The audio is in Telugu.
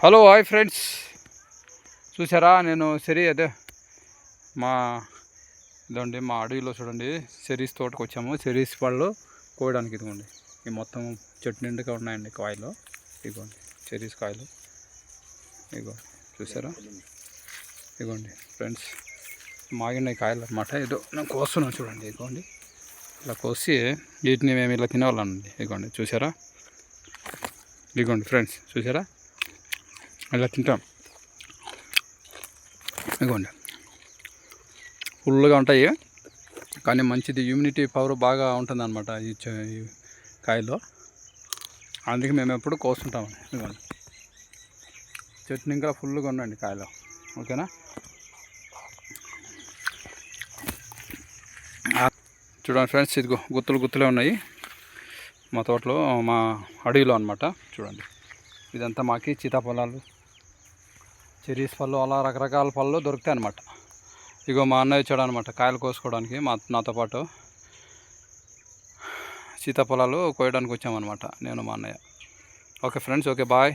హలో హాయ్ ఫ్రెండ్స్ చూసారా నేను సరి అదే మా ఇదండి మా అడవిలో చూడండి. సెరీస్ తోటకు వచ్చాము సెరీస్ పళ్ళు కోయడానికి ఇదిగోండి. ఈ మొత్తం చెట్టు నిండుగా ఉన్నాయండి కాయలు. ఇదిగోండి చెరీస్ కాయలు. ఇదిగో చూసారా ఇదిగోండి ఫ్రెండ్స్ మాగినాయి కాయలు అనమాట ఏదో నేను కోస్తున్నాను చూడండి ఇదిగోండి. ఇలా కోసి వీటిని మేము ఇలా తినేవాళ్ళండి ఇదిగోండి చూసారా ఇదిగోండి ఫ్రెండ్స్ చూసారా అలా తింటాం. ఇదిగోండి. ఫుల్గా ఉంటాయి. కానీ మంచిది. ఇమ్యూనిటీ పవర్ బాగా ఉంటుంది అనమాట ఈ కాయలో అందుకే మేము ఎప్పుడు కోస్తుంటాం. ఇదిగోండి. చెట్టుని ఇంకా ఫుల్గా ఉండండి కాయలో. ఓకేనా? చూడండి ఫ్రెండ్స్ ఇదిగో గుత్తులు గుత్తులే ఉన్నాయి. మా తోటలో మా అడవిలో అనమాట చూడండి. ఇదంతా మాకి సీతాఫలాలు. చెరీస్ పళ్ళు అలా రకరకాల పళ్ళు దొరుకుతాయి అనమాట ఇగో మా అన్నయ్య వచ్చాడు అనమాట కాయలు కోసుకోవడానికి మా నాతో పాటు. సీతాఫలాలు కోయడానికి వచ్చామన్నమాట నేను మా అన్నయ్య. Okay friends okay bye.